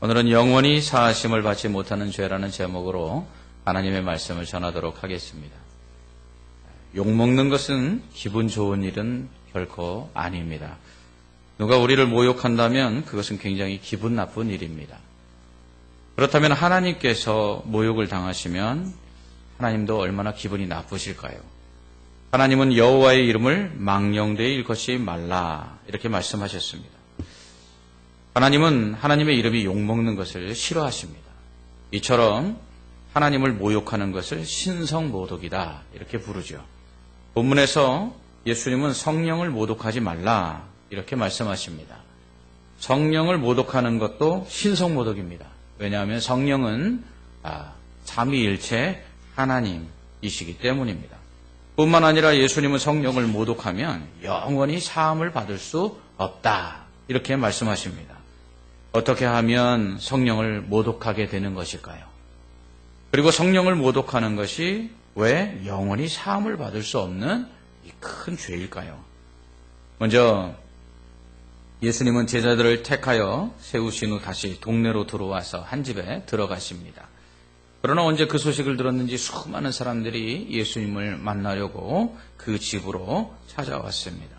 오늘은 영원히 사하심을 받지 못하는 죄라는 제목으로 하나님의 말씀을 전하도록 하겠습니다. 욕먹는 것은 기분 좋은 일은 결코 아닙니다. 누가 우리를 모욕한다면 그것은 굉장히 기분 나쁜 일입니다. 그렇다면 하나님께서 모욕을 당하시면 하나님도 얼마나 기분이 나쁘실까요? 하나님은 여호와의 이름을 망령되이 일것이 말라 이렇게 말씀하셨습니다. 하나님은 하나님의 이름이 욕먹는 것을 싫어하십니다. 이처럼 하나님을 모욕하는 것을 신성 모독이다 이렇게 부르죠. 본문에서 예수님은 성령을 모독하지 말라 이렇게 말씀하십니다. 성령을 모독하는 것도 신성 모독입니다. 왜냐하면 성령은 아, 삼위일체 하나님이시기 때문입니다. 뿐만 아니라 예수님은 성령을 모독하면 영원히 사함을 받을 수 없다. 이렇게 말씀하십니다. 어떻게 하면 성령을 모독하게 되는 것일까요? 그리고 성령을 모독하는 것이 왜 영원히 사함을 받을 수 없는 이 큰 죄일까요? 먼저 예수님은 제자들을 택하여 세우신 후 다시 동네로 들어와서 한 집에 들어가십니다. 그러나 언제 그 소식을 들었는지 수많은 사람들이 예수님을 만나려고 그 집으로 찾아왔습니다.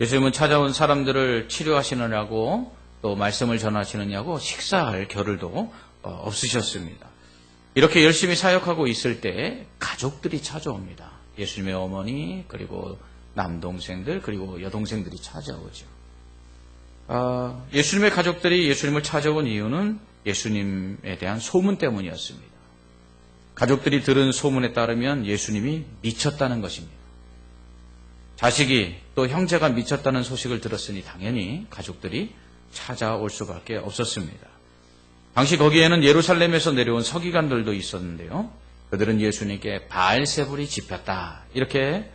예수님은 찾아온 사람들을 치료하시느냐고 또 말씀을 전하시느냐고 식사할 겨를도 어, 없으셨습니다. 이렇게 열심히 사역하고 있을 때 가족들이 찾아옵니다. 예수님의 어머니 그리고 남동생들 그리고 여동생들이 찾아오죠. 아, 예수님의 가족들이 예수님을 찾아온 이유는 예수님에 대한 소문 때문이었습니다. 가족들이 들은 소문에 따르면 예수님이 미쳤다는 것입니다. 자식이 또 형제가 미쳤다는 소식을 들었으니 당연히 가족들이 찾아올 수밖에 없었습니다. 당시 거기에는 예루살렘에서 내려온 서기관들도 있었는데요. 그들은 예수님께 바알세불이 집혔다 이렇게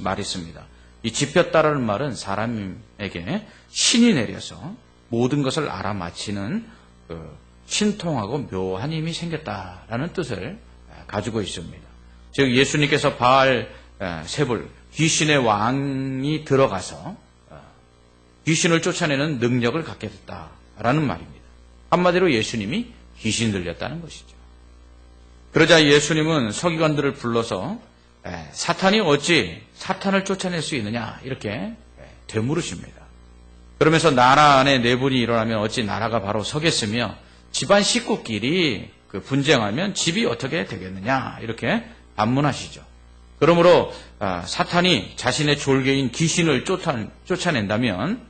말했습니다. 이 집혔다라는 말은 사람에게 신이 내려서 모든 것을 알아맞히는 그 신통하고 묘한 힘이 생겼다라는 뜻을 가지고 있습니다. 즉 예수님께서 바알 세불 귀신의 왕이 들어가서 귀신을 쫓아내는 능력을 갖게 됐다라는 말입니다. 한마디로 예수님이 귀신 들렸다는 것이죠. 그러자 예수님은 서기관들을 불러서 사탄이 어찌 사탄을 쫓아낼 수 있느냐 이렇게 되물으십니다. 그러면서 나라 안에 내분이 일어나면 어찌 나라가 바로 서겠으며 집안 식구끼리 그 분쟁하면 집이 어떻게 되겠느냐 이렇게 반문하시죠. 그러므로 아, 사탄이 자신의 졸개인 귀신을 쫓아, 쫓아낸다면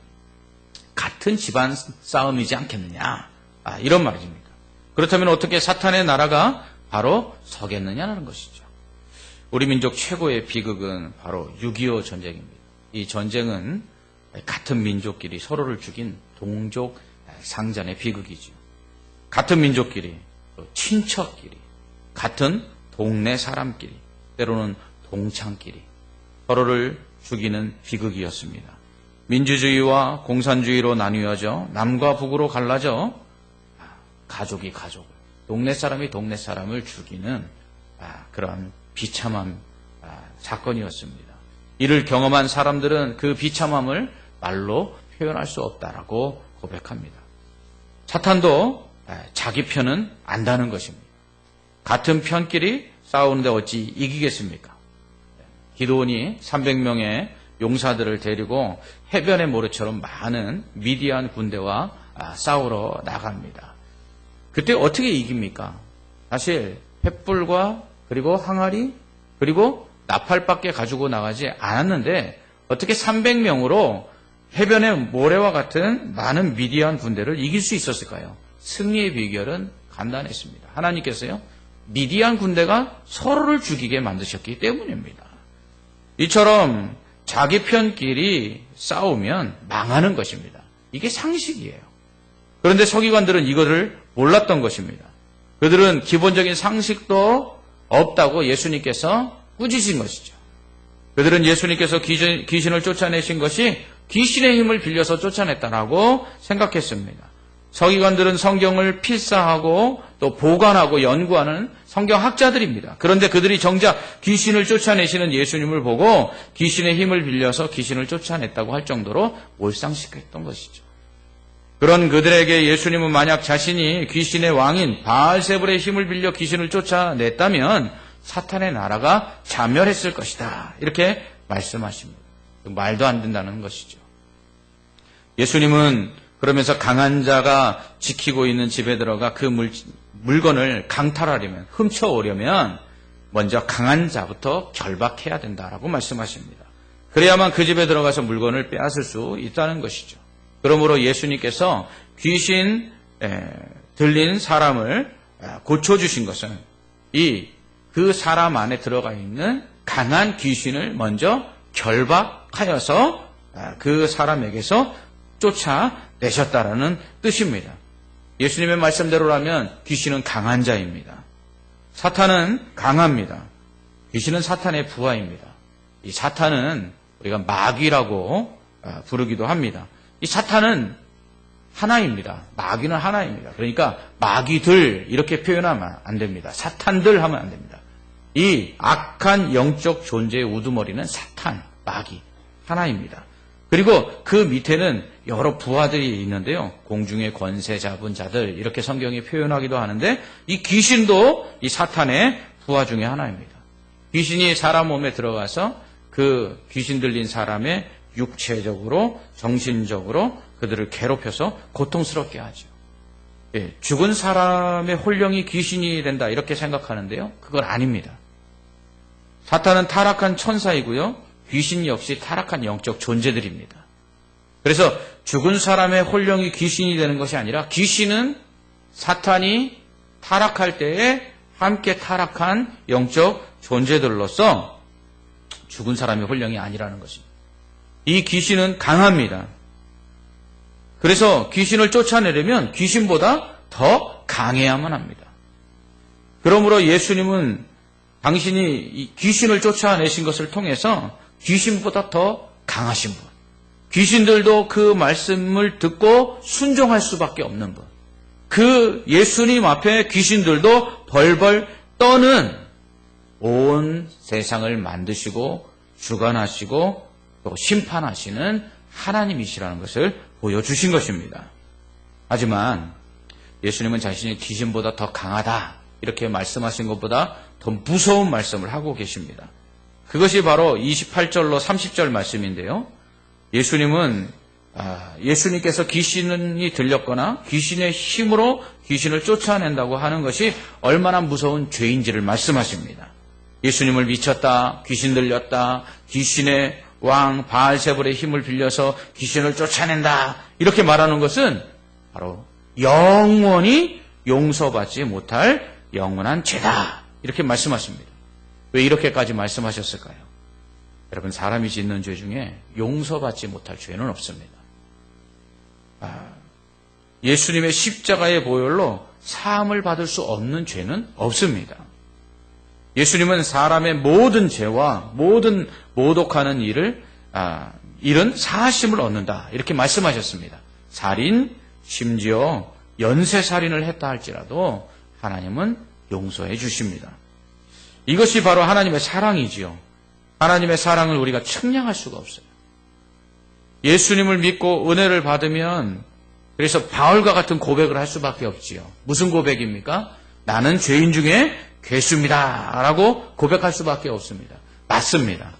같은 집안 싸움이지 않겠느냐 아, 이런 말입니다. 그렇다면 어떻게 사탄의 나라가 바로 서겠느냐는 것이죠. 우리 민족 최고의 비극은 바로 6.25 전쟁입니다. 이 전쟁은 같은 민족끼리 서로를 죽인 동족 상잔의 비극이죠. 같은 민족끼리 친척끼리, 같은 동네 사람끼리, 때로는 동창끼리 서로를 죽이는 비극이었습니다. 민주주의와 공산주의로 나뉘어져 남과 북으로 갈라져 가족이 가족을, 동네 사람이 동네 사람을 죽이는 아, 그러한 비참한 아, 사건이었습니다. 이를 경험한 사람들은 그 비참함을 말로 표현할 수 없다라고 고백합니다. 사탄도 자기 편은 안다는 것입니다. 같은 편끼리 싸우는데 어찌 이기겠습니까? 기도원이 300명의 용사들을 데리고 해변의 모래처럼 많은 미디안 군대와 아, 싸우러 나갑니다. 그때 어떻게 이깁니까? 사실 횃불과 그리고 항아리 그리고 나팔밖에 가지고 나가지 않았는데 어떻게 300명으로 해변의 모래와 같은 많은 미디안 군대를 이길 수 있었을까요? 승리의 비결은 간단했습니다. 하나님께서요, 미디안 군대가 서로를 죽이게 만드셨기 때문입니다. 이처럼 자기 편끼리 싸우면 망하는 것입니다. 이게 상식이에요. 그런데 서기관들은 이거를 몰랐던 것입니다. 그들은 기본적인 상식도 없다고 예수님께서 꾸짖으신 것이죠. 그들은 예수님께서 귀신을 쫓아내신 것이 귀신의 힘을 빌려서 쫓아냈다라고 생각했습니다. 서기관들은 성경을 필사하고 또 보관하고 연구하는 성경학자들입니다. 그런데 그들이 정작 귀신을 쫓아내시는 예수님을 보고 귀신의 힘을 빌려서 귀신을 쫓아냈다고 할 정도로 몰상식했던 것이죠. 그런 그들에게 예수님은 만약 자신이 귀신의 왕인 바알세불의 힘을 빌려 귀신을 쫓아냈다면 사탄의 나라가 자멸했을 것이다. 이렇게 말씀하십니다. 말도 안 된다는 것이죠. 예수님은 그러면서 강한 자가 지키고 있는 집에 들어가 그 물, 물건을 강탈하려면, 훔쳐오려면 먼저 강한 자부터 결박해야 된다라고 말씀하십니다. 그래야만 그 집에 들어가서 물건을 빼앗을 수 있다는 것이죠. 그러므로 예수님께서 귀신 들린 사람을 고쳐주신 것은 이 그 사람 안에 들어가 있는 강한 귀신을 먼저 결박하여서 그 사람에게서 쫓아 내셨다라는 뜻입니다. 예수님의 말씀대로라면 귀신은 강한 자입니다. 사탄은 강합니다. 귀신은 사탄의 부하입니다. 이 사탄은 우리가 마귀라고 부르기도 합니다. 이 사탄은 하나입니다. 마귀는 하나입니다. 그러니까 마귀들 이렇게 표현하면 안 됩니다. 사탄들 하면 안 됩니다. 이 악한 영적 존재의 우두머리는 사탄, 마귀, 하나입니다. 그리고 그 밑에는 여러 부하들이 있는데요. 공중의 권세 잡은 자들 이렇게 성경이 표현하기도 하는데 이 귀신도 이 사탄의 부하 중의 하나입니다. 귀신이 사람 몸에 들어가서 그 귀신 들린 사람의 육체적으로 정신적으로 그들을 괴롭혀서 고통스럽게 하죠. 예, 죽은 사람의 홀령이 귀신이 된다 이렇게 생각하는데요. 그건 아닙니다. 사탄은 타락한 천사이고요. 귀신 역시 타락한 영적 존재들입니다. 그래서 죽은 사람의 홀령이 귀신이 되는 것이 아니라 귀신은 사탄이 타락할 때에 함께 타락한 영적 존재들로서 죽은 사람의 홀령이 아니라는 것입니다. 이 귀신은 강합니다. 그래서 귀신을 쫓아내려면 귀신보다 더 강해야만 합니다. 그러므로 예수님은 당신이 귀신을 쫓아내신 것을 통해서 귀신보다 더 강하신 분. 귀신들도 그 말씀을 듣고 순종할 수밖에 없는 분. 그 예수님 앞에 귀신들도 벌벌 떠는 온 세상을 만드시고 주관하시고 또 심판하시는 하나님이시라는 것을 보여주신 것입니다. 하지만 예수님은 자신이 귀신보다 더 강하다 이렇게 말씀하신 것보다 더 무서운 말씀을 하고 계십니다. 그것이 바로 28절로 30절 말씀인데요. 예수님은 아, 예수님께서 귀신이 들렸거나 귀신의 힘으로 귀신을 쫓아낸다고 하는 것이 얼마나 무서운 죄인지를 말씀하십니다. 예수님을 미쳤다, 귀신 들렸다, 귀신의 왕 바알세불의 힘을 빌려서 귀신을 쫓아낸다. 이렇게 말하는 것은 바로 영원히 용서받지 못할 영원한 죄다. 이렇게 말씀하십니다. 왜 이렇게까지 말씀하셨을까요? 여러분 사람이 짓는 죄 중에 용서받지 못할 죄는 없습니다. 아, 예수님의 십자가의 보혈로 사함을 받을 수 없는 죄는 없습니다. 예수님은 사람의 모든 죄와 모든 모독하는 일을 아, 일은 사하심을 얻는다 이렇게 말씀하셨습니다. 살인 심지어 연쇄 살인을 했다 할지라도 하나님은 용서해 주십니다. 이것이 바로 하나님의 사랑이지요. 하나님의 사랑을 우리가 측량할 수가 없어요. 예수님을 믿고 은혜를 받으면 그래서 바울과 같은 고백을 할 수밖에 없지요. 무슨 고백입니까? 나는 죄인 중에 괴수입니다. 라고 고백할 수밖에 없습니다. 맞습니다.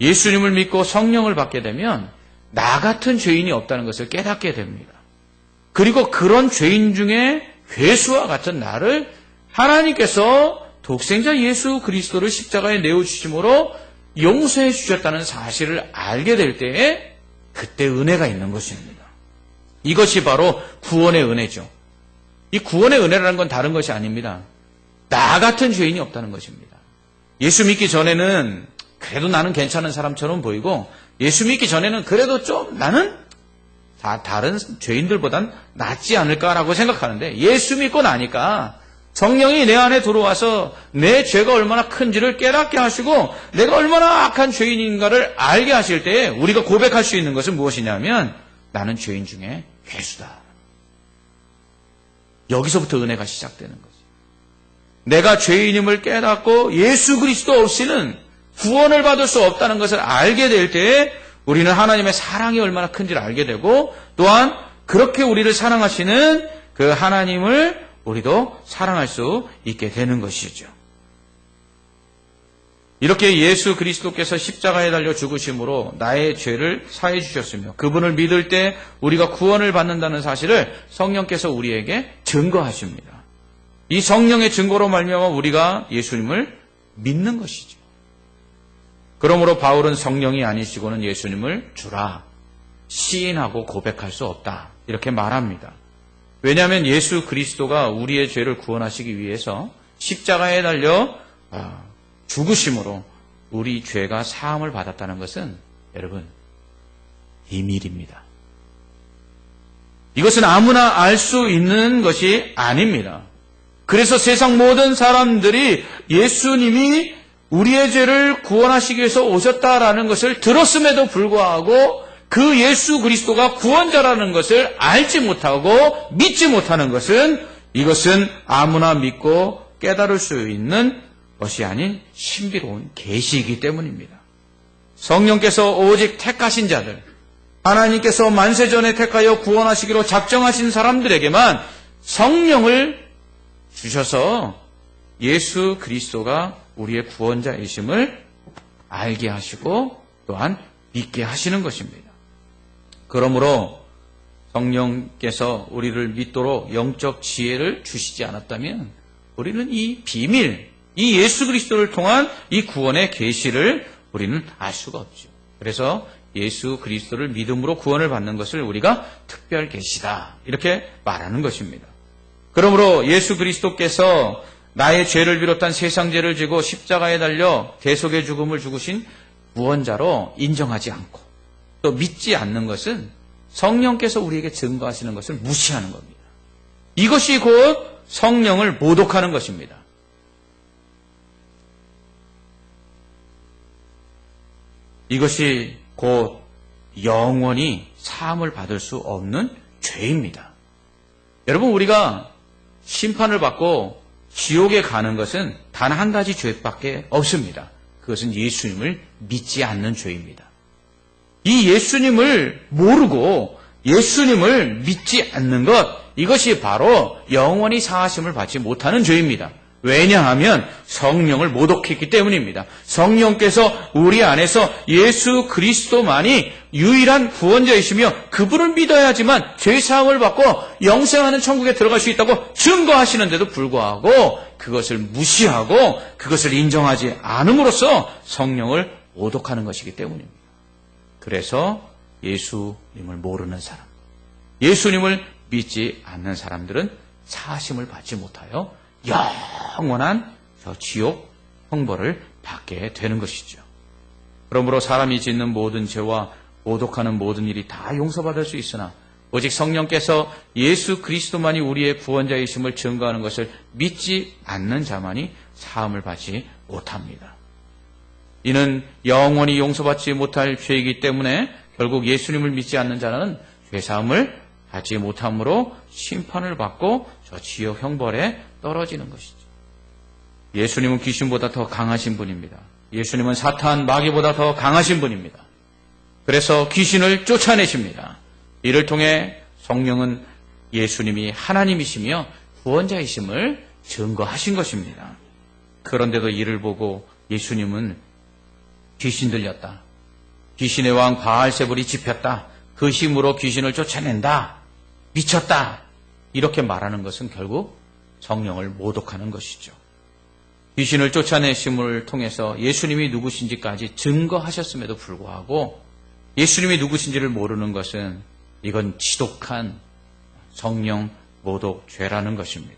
예수님을 믿고 성령을 받게 되면 나 같은 죄인이 없다는 것을 깨닫게 됩니다. 그리고 그런 죄인 중에 괴수와 같은 나를 하나님께서 독생자 예수 그리스도를 십자가에 내어 주심으로 용서해 주셨다는 사실을 알게 될 때에 그때 은혜가 있는 것입니다. 이것이 바로 구원의 은혜죠. 이 구원의 은혜라는 건 다른 것이 아닙니다. 나 같은 죄인이 없다는 것입니다. 예수 믿기 전에는 그래도 나는 괜찮은 사람처럼 보이고 예수 믿기 전에는 그래도 좀 나는 다 다른 죄인들보단 낫지 않을까라고 생각하는데 예수 믿고 나니까 성령이 내 안에 들어와서 내 죄가 얼마나 큰지를 깨닫게 하시고 내가 얼마나 악한 죄인인가를 알게 하실 때에 우리가 고백할 수 있는 것은 무엇이냐면 나는 죄인 중에 괴수다. 여기서부터 은혜가 시작되는 거죠. 내가 죄인임을 깨닫고 예수 그리스도 없이는 구원을 받을 수 없다는 것을 알게 될 때에 우리는 하나님의 사랑이 얼마나 큰지를 알게 되고 또한 그렇게 우리를 사랑하시는 그 하나님을 우리도 사랑할 수 있게 되는 것이죠. 이렇게 예수 그리스도께서 십자가에 달려 죽으심으로 나의 죄를 사해 주셨으며 그분을 믿을 때 우리가 구원을 받는다는 사실을 성령께서 우리에게 증거하십니다. 이 성령의 증거로 말미암아 우리가 예수님을 믿는 것이죠. 그러므로 바울은 성령이 아니시고는 예수님을 주라 시인하고 고백할 수 없다. 이렇게 말합니다. 왜냐하면 예수 그리스도가 우리의 죄를 구원하시기 위해서 십자가에 달려 아, 죽으심으로 우리 죄가 사함을 받았다는 것은 여러분 비밀입니다. 이것은 아무나 알 수 있는 것이 아닙니다. 그래서 세상 모든 사람들이 예수님이 우리의 죄를 구원하시기 위해서 오셨다라는 것을 들었음에도 불구하고 그 예수 그리스도가 구원자라는 것을 알지 못하고 믿지 못하는 것은 이것은 아무나 믿고 깨달을 수 있는 것이 아닌 신비로운 계시이기 때문입니다. 성령께서 오직 택하신 자들, 하나님께서 만세전에 택하여 구원하시기로 작정하신 사람들에게만 성령을 주셔서 예수 그리스도가 우리의 구원자이심을 알게 하시고 또한 믿게 하시는 것입니다. 그러므로 성령께서 우리를 믿도록 영적 지혜를 주시지 않았다면 우리는 이 비밀, 이 예수 그리스도를 통한 이 구원의 계시를 우리는 알 수가 없죠. 그래서 예수 그리스도를 믿음으로 구원을 받는 것을 우리가 특별 계시다 이렇게 말하는 것입니다. 그러므로 예수 그리스도께서 나의 죄를 비롯한 세상 죄를 지고 십자가에 달려 대속의 죽음을 죽으신 구원자로 인정하지 않고 또 믿지 않는 것은 성령께서 우리에게 증거하시는 것을 무시하는 겁니다. 이것이 곧 성령을 모독하는 것입니다. 이것이 곧 영원히 사함을 받을 수 없는 죄입니다. 여러분 우리가 심판을 받고 지옥에 가는 것은 단 한 가지 죄밖에 없습니다. 그것은 예수님을 믿지 않는 죄입니다. 이 예수님을 모르고 예수님을 믿지 않는 것, 이것이 바로 영원히 사하심을 받지 못하는 죄입니다. 왜냐하면 성령을 모독했기 때문입니다. 성령께서 우리 안에서 예수 그리스도만이 유일한 구원자이시며 그분을 믿어야지만 죄사함을 받고 영생하는 천국에 들어갈 수 있다고 증거하시는데도 불구하고 그것을 무시하고 그것을 인정하지 않음으로써 성령을 모독하는 것이기 때문입니다. 그래서 예수님을 모르는 사람, 예수님을 믿지 않는 사람들은 사심을 받지 못하여 영원한 저 지옥 형벌을 받게 되는 것이죠. 그러므로 사람이 짓는 모든 죄와 모독하는 모든 일이 다 용서받을 수 있으나 오직 성령께서 예수 그리스도만이 우리의 구원자이심을 증거하는 것을 믿지 않는 자만이 사함을 받지 못합니다. 이는 영원히 용서받지 못할 죄이기 때문에 결국 예수님을 믿지 않는 자는 죄사함을 받지 못함으로 심판을 받고 저 지옥 형벌에 떨어지는 것이죠. 예수님은 귀신보다 더 강하신 분입니다. 예수님은 사탄 마귀보다 더 강하신 분입니다. 그래서 귀신을 쫓아내십니다. 이를 통해 성령은 예수님이 하나님이시며 구원자이심을 증거하신 것입니다. 그런데도 이를 보고 예수님은 귀신 들렸다. 귀신의 왕 바알세불이 집혔다. 그 힘으로 귀신을 쫓아낸다. 미쳤다. 이렇게 말하는 것은 결국 성령을 모독하는 것이죠. 귀신을 쫓아내심을 통해서 예수님이 누구신지까지 증거하셨음에도 불구하고 예수님이 누구신지를 모르는 것은 이건 지독한 성령 모독 죄라는 것입니다.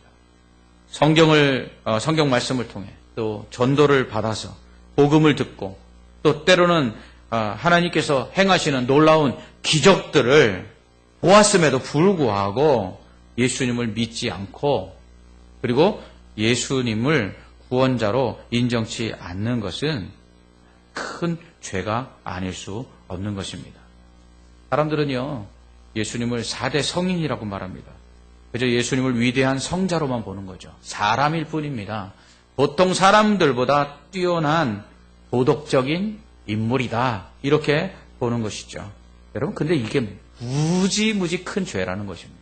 성경을 어, 성경 말씀을 통해 또 전도를 받아서 복음을 듣고 또 때로는 어, 하나님께서 행하시는 놀라운 기적들을 보았음에도 불구하고 예수님을 믿지 않고 그리고 예수님을 구원자로 인정치 않는 것은 큰 죄가 아닐 수 없는 것입니다. 사람들은요, 예수님을 4대 성인이라고 말합니다. 그저 예수님을 위대한 성자로만 보는 거죠. 사람일 뿐입니다. 보통 사람들보다 뛰어난 도덕적인 인물이다. 이렇게 보는 것이죠. 여러분, 근데 이게 무지무지 큰 죄라는 것입니다.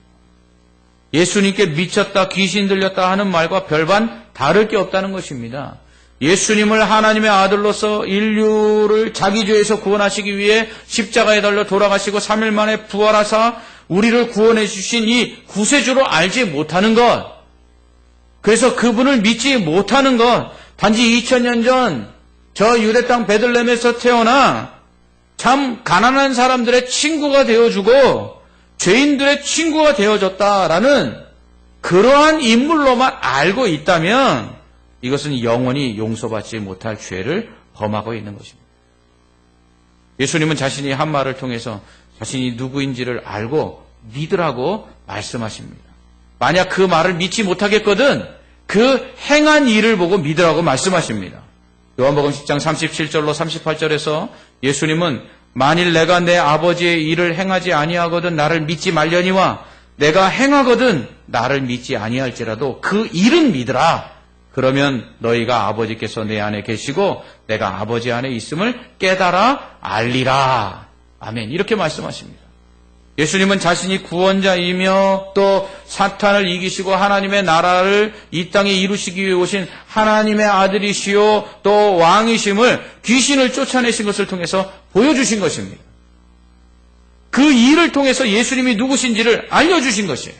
예수님께 미쳤다, 귀신 들렸다 하는 말과 별반 다를 게 없다는 것입니다. 예수님을 하나님의 아들로서 인류를 자기 죄에서 구원하시기 위해 십자가에 달려 돌아가시고 3일 만에 부활하사 우리를 구원해 주신 이 구세주로 알지 못하는 것. 그래서 그분을 믿지 못하는 것. 단지 2000년 전 저 유대 땅 베들렘에서 태어나 참 가난한 사람들의 친구가 되어주고 죄인들의 친구가 되어졌다라는 그러한 인물로만 알고 있다면 이것은 영원히 용서받지 못할 죄를 범하고 있는 것입니다. 예수님은 자신이 한 말을 통해서 자신이 누구인지를 알고 믿으라고 말씀하십니다. 만약 그 말을 믿지 못하겠거든 그 행한 일을 보고 믿으라고 말씀하십니다. 요한복음 10장 37절로 38절에서 예수님은 만일 내가 내 아버지의 일을 행하지 아니하거든 나를 믿지 말려니와 내가 행하거든 나를 믿지 아니할지라도 그 일은 믿으라. 그러면 너희가 아버지께서 내 안에 계시고 내가 아버지 안에 있음을 깨달아 알리라. 아멘. 이렇게 말씀하십니다. 예수님은 자신이 구원자이며 또 사탄을 이기시고 하나님의 나라를 이 땅에 이루시기 위해 오신 하나님의 아들이시요 또 왕이심을 귀신을 쫓아내신 것을 통해서 보여주신 것입니다. 그 일을 통해서 예수님이 누구신지를 알려주신 것이에요.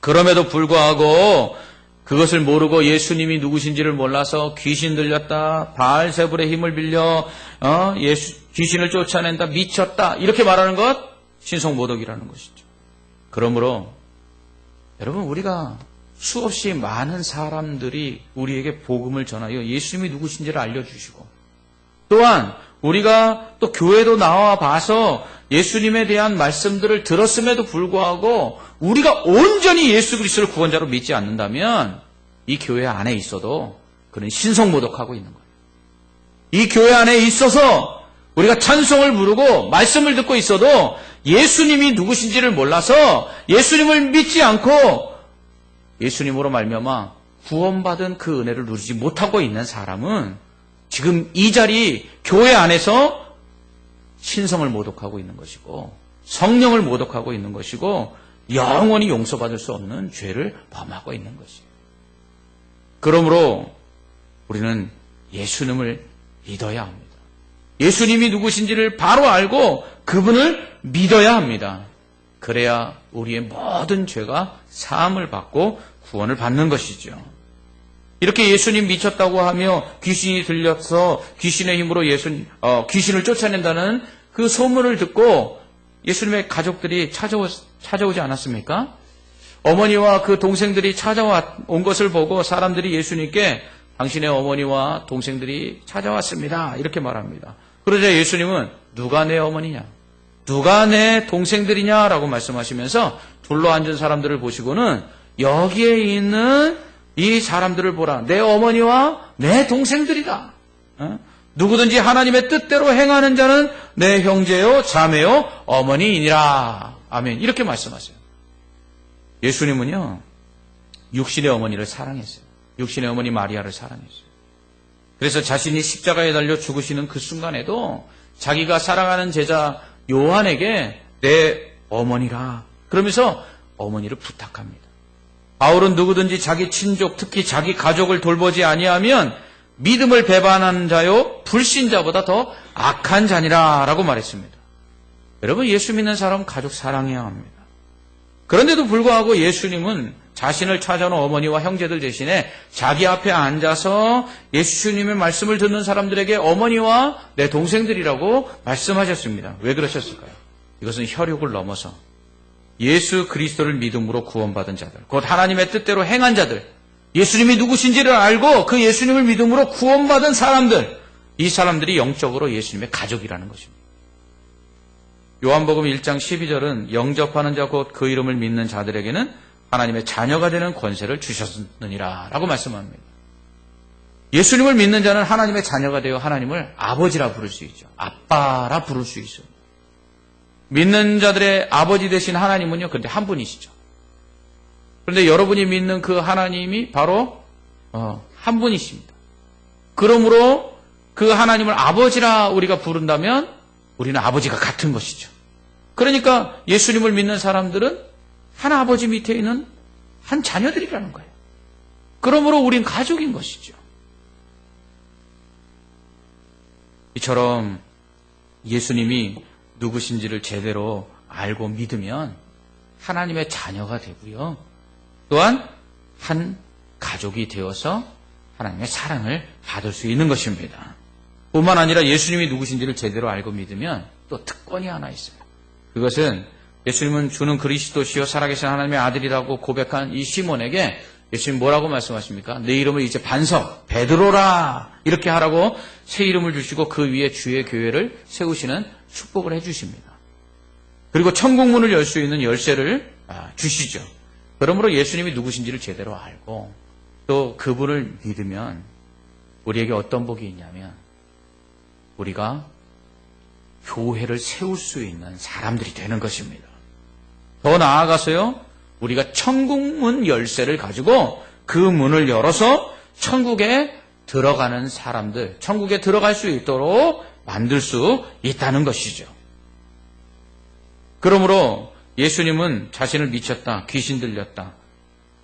그럼에도 불구하고 그것을 모르고 예수님이 누구신지를 몰라서 귀신 들렸다, 바알세불의 힘을 빌려 어? 예수, 귀신을 쫓아낸다, 미쳤다 이렇게 말하는 것 신성모독이라는 것이죠. 그러므로 여러분 우리가 수없이 많은 사람들이 우리에게 복음을 전하여 예수님이 누구신지를 알려주시고 또한 우리가 또 교회도 나와 봐서 예수님에 대한 말씀들을 들었음에도 불구하고 우리가 온전히 예수 그리스도를 구원자로 믿지 않는다면 이 교회 안에 있어도 그는 신성모독하고 있는 거예요. 이 교회 안에 있어서 우리가 찬송을 부르고 말씀을 듣고 있어도 예수님이 누구신지를 몰라서 예수님을 믿지 않고 예수님으로 말미암아 구원받은 그 은혜를 누리지 못하고 있는 사람은 지금 이 자리 교회 안에서 신성을 모독하고 있는 것이고 성령을 모독하고 있는 것이고 영원히 용서받을 수 없는 죄를 범하고 있는 것이에요. 그러므로 우리는 예수님을 믿어야 합니다. 예수님이 누구신지를 바로 알고 그분을 믿어야 합니다. 그래야 우리의 모든 죄가 사함을 받고 구원을 받는 것이죠. 이렇게 예수님 미쳤다고 하며 귀신이 들려서 귀신의 힘으로 예수 어, 귀신을 쫓아낸다는 그 소문을 듣고 예수님의 가족들이 찾아오, 찾아오지 않았습니까? 어머니와 그 동생들이 찾아온 것을 보고 사람들이 예수님께 당신의 어머니와 동생들이 찾아왔습니다. 이렇게 말합니다. 그러자 예수님은 누가 내 어머니냐? 누가 내 동생들이냐 라고 말씀하시면서 둘러 앉은 사람들을 보시고는 여기에 있는 이 사람들을 보라. 내 어머니와 내 동생들이다. 어? 누구든지 하나님의 뜻대로 행하는 자는 내 형제요, 자매요, 어머니이니라. 아멘. 이렇게 말씀하세요. 예수님은요, 육신의 어머니를 사랑했어요. 육신의 어머니 마리아를 사랑했어요. 그래서 자신이 십자가에 달려 죽으시는 그 순간에도 자기가 사랑하는 제자 요한에게 내 어머니라. 그러면서 어머니를 부탁합니다. 바울은 누구든지 자기 친족, 특히 자기 가족을 돌보지 아니하면 믿음을 배반하는 자요, 불신자보다 더 악한 자니라라고 말했습니다. 여러분, 예수 믿는 사람 가족 사랑해야 합니다. 그런데도 불구하고 예수님은 자신을 찾아온 어머니와 형제들 대신에 자기 앞에 앉아서 예수님의 말씀을 듣는 사람들에게 어머니와 내 동생들이라고 말씀하셨습니다. 왜 그러셨을까요? 이것은 혈육을 넘어서 예수 그리스도를 믿음으로 구원받은 자들, 곧 하나님의 뜻대로 행한 자들, 예수님이 누구신지를 알고 그 예수님을 믿음으로 구원받은 사람들, 이 사람들이 영적으로 예수님의 가족이라는 것입니다. 요한복음 1장 12절은 영접하는 자 곧 그 이름을 믿는 자들에게는 하나님의 자녀가 되는 권세를 주셨느니라 라고 말씀합니다. 예수님을 믿는 자는 하나님의 자녀가 되어 하나님을 아버지라 부를 수 있죠. 아빠라 부를 수 있어요. 믿는 자들의 아버지 되신 하나님은요, 근데 한 분이시죠. 그런데 여러분이 믿는 그 하나님이 바로 어, 한 분이십니다. 그러므로 그 하나님을 아버지라 우리가 부른다면 우리는 아버지가 같은 것이죠. 그러니까 예수님을 믿는 사람들은 한 아버지 밑에 있는 한 자녀들이라는 거예요. 그러므로 우린 가족인 것이죠. 이처럼 예수님이 누구신지를 제대로 알고 믿으면 하나님의 자녀가 되고요. 또한 한 가족이 되어서 하나님의 사랑을 받을 수 있는 것입니다. 뿐만 아니라 예수님이 누구신지를 제대로 알고 믿으면 또 특권이 하나 있어요. 그것은 예수님은 주는 그리스도시요 살아계신 하나님의 아들이라고 고백한 이 시몬에게 예수님 뭐라고 말씀하십니까? 내 이름을 이제 반석 베드로라 이렇게 하라고 새 이름을 주시고 그 위에 주의 교회를 세우시는 축복을 해주십니다. 그리고 천국 문을 열 수 있는 열쇠를 아, 주시죠. 그러므로 예수님이 누구신지를 제대로 알고 또 그분을 믿으면 우리에게 어떤 복이 있냐면 우리가 교회를 세울 수 있는 사람들이 되는 것입니다. 더 나아가서요, 우리가 천국문 열쇠를 가지고 그 문을 열어서 천국에 들어가는 사람들, 천국에 들어갈 수 있도록 만들 수 있다는 것이죠. 그러므로 예수님은 자신을 미쳤다, 귀신 들렸다,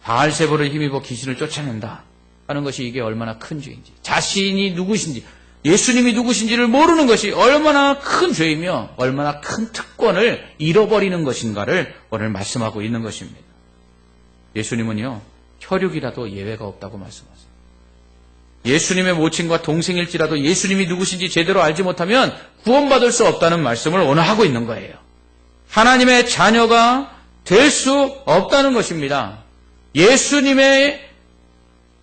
바알세보를 힘입어 귀신을 쫓아낸다 하는 것이 이게 얼마나 큰 죄인지, 자신이 누구신지, 예수님이 누구신지를 모르는 것이 얼마나 큰 죄이며 얼마나 큰 특권을 잃어버리는 것인가를 오늘 말씀하고 있는 것입니다. 예수님은요, 혈육이라도 예외가 없다고 말씀하세요. 예수님의 모친과 동생일지라도 예수님이 누구신지 제대로 알지 못하면 구원받을 수 없다는 말씀을 오늘 하고 있는 거예요. 하나님의 자녀가 될 수 없다는 것입니다. 예수님의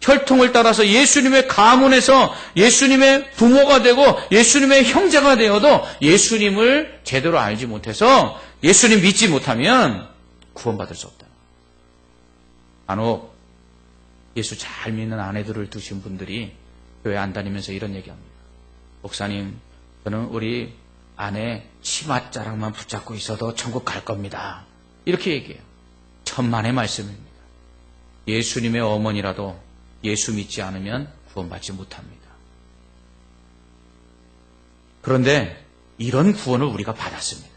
혈통을 따라서 예수님의 가문에서 예수님의 부모가 되고 예수님의 형제가 되어도 예수님을 제대로 알지 못해서 예수님 믿지 못하면 구원받을 수 없다. 간혹 예수 잘 믿는 아내들을 두신 분들이 교회 안 다니면서 이런 얘기합니다. 목사님, 저는 우리 아내 치맛자락만 붙잡고 있어도 천국 갈 겁니다. 이렇게 얘기해요. 천만의 말씀입니다. 예수님의 어머니라도 예수 믿지 않으면 구원받지 못합니다. 그런데 이런 구원을 우리가 받았습니다.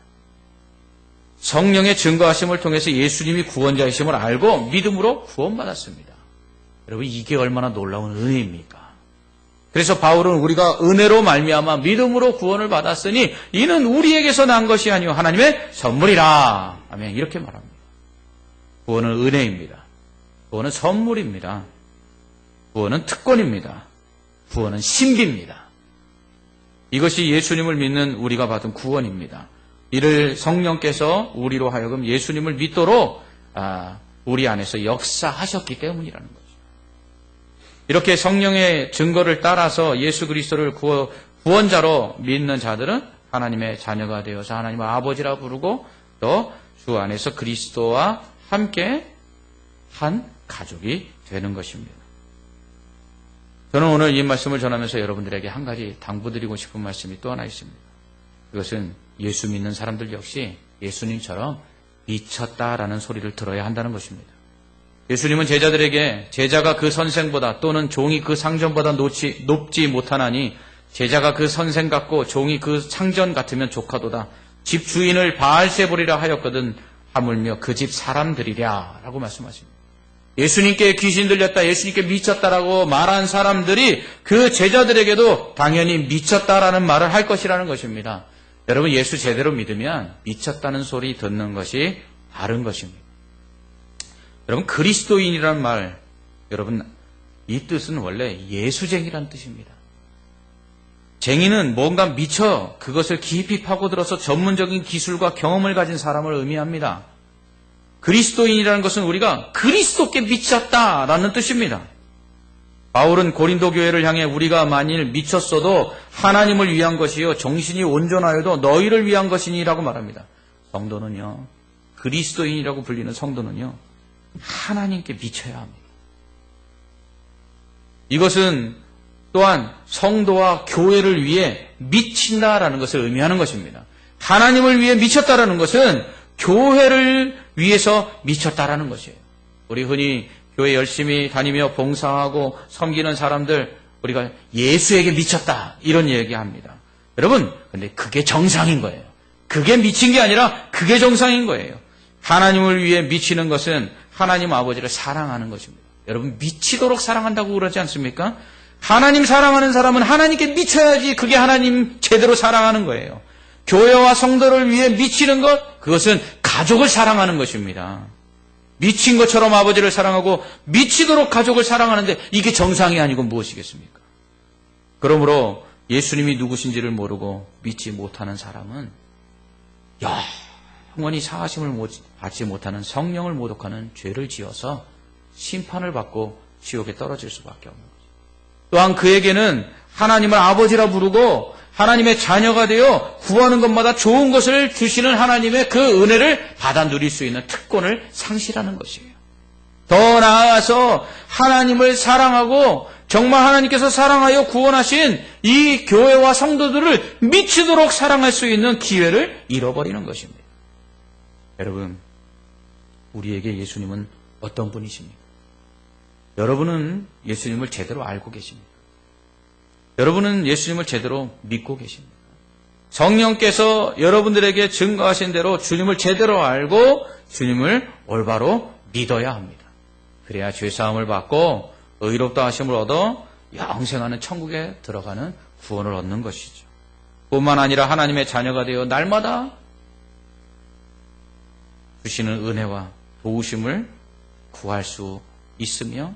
성령의 증거하심을 통해서 예수님이 구원자이심을 알고 믿음으로 구원받았습니다. 여러분 이게 얼마나 놀라운 은혜입니까? 그래서 바울은 우리가 은혜로 말미암아 믿음으로 구원을 받았으니 이는 우리에게서 난 것이 아니요 하나님의 선물이라. 아멘. 이렇게 말합니다. 구원은 은혜입니다. 구원은 선물입니다. 구원은 특권입니다. 구원은 신비입니다. 이것이 예수님을 믿는 우리가 받은 구원입니다. 이를 성령께서 우리로 하여금 예수님을 믿도록 아, 우리 안에서 역사하셨기 때문이라는 거죠. 이렇게 성령의 증거를 따라서 예수 그리스도를 구원자로 믿는 자들은 하나님의 자녀가 되어서 하나님을 아버지라 부르고 또 주 안에서 그리스도와 함께 한 가족이 되는 것입니다. 저는 오늘 이 말씀을 전하면서 여러분들에게 한 가지 당부드리고 싶은 말씀이 또 하나 있습니다. 그것은 예수 믿는 사람들 역시 예수님처럼 미쳤다라는 소리를 들어야 한다는 것입니다. 예수님은 제자들에게 제자가 그 선생보다 또는 종이 그 상전보다 높지, 높지 못하나니 제자가 그 선생 같고 종이 그 상전 같으면 조카도다. 집 주인을 바알세보리라 하였거든 하물며 그 집 사람들이랴 라고 말씀하십니다. 예수님께 귀신 들렸다, 예수님께 미쳤다라고 말한 사람들이 그 제자들에게도 당연히 미쳤다라는 말을 할 것이라는 것입니다. 여러분 예수 제대로 믿으면 미쳤다는 소리 듣는 것이 다른 것입니다. 여러분 그리스도인이란 말, 여러분 이 뜻은 원래 예수쟁이란 뜻입니다. 쟁이는 뭔가 미쳐 그것을 깊이 파고들어서 전문적인 기술과 경험을 가진 사람을 의미합니다. 그리스도인이라는 것은 우리가 그리스도께 미쳤다라는 뜻입니다. 바울은 고린도 교회를 향해 우리가 만일 미쳤어도 하나님을 위한 것이요 정신이 온전하여도 너희를 위한 것이니라고 말합니다. 성도는요 그리스도인이라고 불리는 성도는요 하나님께 미쳐야 합니다. 이것은 또한 성도와 교회를 위해 미친다라는 것을 의미하는 것입니다. 하나님을 위해 미쳤다라는 것은 교회를 위해서 미쳤다라는 것이에요. 우리 흔히 교회 열심히 다니며 봉사하고 섬기는 사람들 우리가 예수에게 미쳤다 이런 얘기합니다. 여러분, 근데 그게 정상인 거예요. 그게 미친 게 아니라 그게 정상인 거예요. 하나님을 위해 미치는 것은 하나님 아버지를 사랑하는 것입니다. 여러분, 미치도록 사랑한다고 그러지 않습니까? 하나님 사랑하는 사람은 하나님께 미쳐야지 그게 하나님 제대로 사랑하는 거예요. 교회와 성도를 위해 미치는 것, 그것은 가족을 사랑하는 것입니다. 미친 것처럼 아버지를 사랑하고 미치도록 가족을 사랑하는데 이게 정상이 아니고 무엇이겠습니까? 그러므로 예수님이 누구신지를 모르고 믿지 못하는 사람은 영원히 사하심을 못- 받지 못하는 성령을 모독하는 죄를 지어서 심판을 받고 지옥에 떨어질 수밖에 없는 거죠. 또한 그에게는 하나님을 아버지라 부르고 하나님의 자녀가 되어 구하는 것마다 좋은 것을 주시는 하나님의 그 은혜를 받아 누릴 수 있는 특권을 상실하는 것이에요. 더 나아가서 하나님을 사랑하고 정말 하나님께서 사랑하여 구원하신 이 교회와 성도들을 미치도록 사랑할 수 있는 기회를 잃어버리는 것입니다. 여러분, 우리에게 예수님은 어떤 분이십니까? 여러분은 예수님을 제대로 알고 계십니까? 여러분은 예수님을 제대로 믿고 계십니까? 성령께서 여러분들에게 증거하신 대로 주님을 제대로 알고 주님을 올바로 믿어야 합니다. 그래야 죄사함을 받고 의롭다 하심을 얻어 영생하는 천국에 들어가는 구원을 얻는 것이죠. 뿐만 아니라 하나님의 자녀가 되어 날마다 주시는 은혜와 도우심을 구할 수 있으며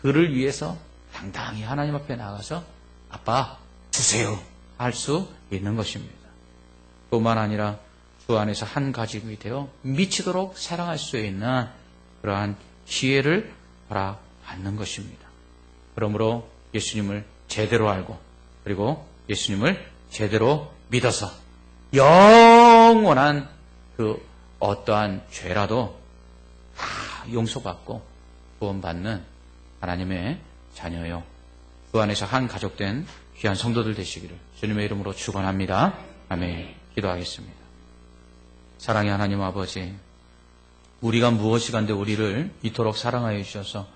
그를 위해서 당당히 하나님 앞에 나가서 아빠 주세요 할 수 있는 것입니다. 뿐만 아니라 주 안에서 한 가족이 되어 미치도록 사랑할 수 있는 그러한 기회를 허락받는 것입니다. 그러므로 예수님을 제대로 알고 그리고 예수님을 제대로 믿어서 영원한 그 어떠한 죄라도 다 용서받고 구원받는 하나님의 자녀요. 그 안에서 한 가족된 귀한 성도들 되시기를 주님의 이름으로 축원합니다. 아멘. 기도하겠습니다. 사랑의 하나님 아버지, 우리가 무엇이 간데 우리를 이토록 사랑하여 주셔서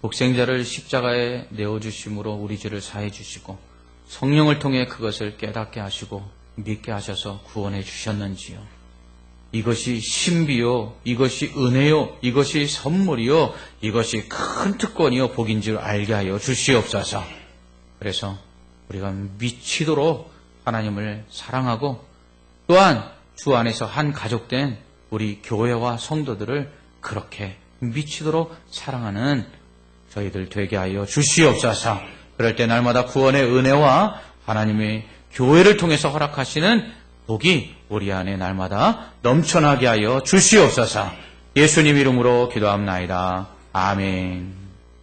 복생자를 십자가에 내어 주심으로 우리 죄를 사해 주시고 성령을 통해 그것을 깨닫게 하시고 믿게 하셔서 구원해 주셨는지요. 이것이 신비요, 이것이 은혜요, 이것이 선물이요, 이것이 큰 특권이요, 복인 줄 알게 하여 주시옵소서. 그래서 우리가 미치도록 하나님을 사랑하고 또한 주 안에서 한 가족된 우리 교회와 성도들을 그렇게 미치도록 사랑하는 저희들 되게 하여 주시옵소서. 그럴 때 날마다 구원의 은혜와 하나님의 교회를 통해서 허락하시는 복이 우리 안에 날마다 넘쳐나게 하여 주시옵소서. 예수님 이름으로 기도합나이다. 아멘.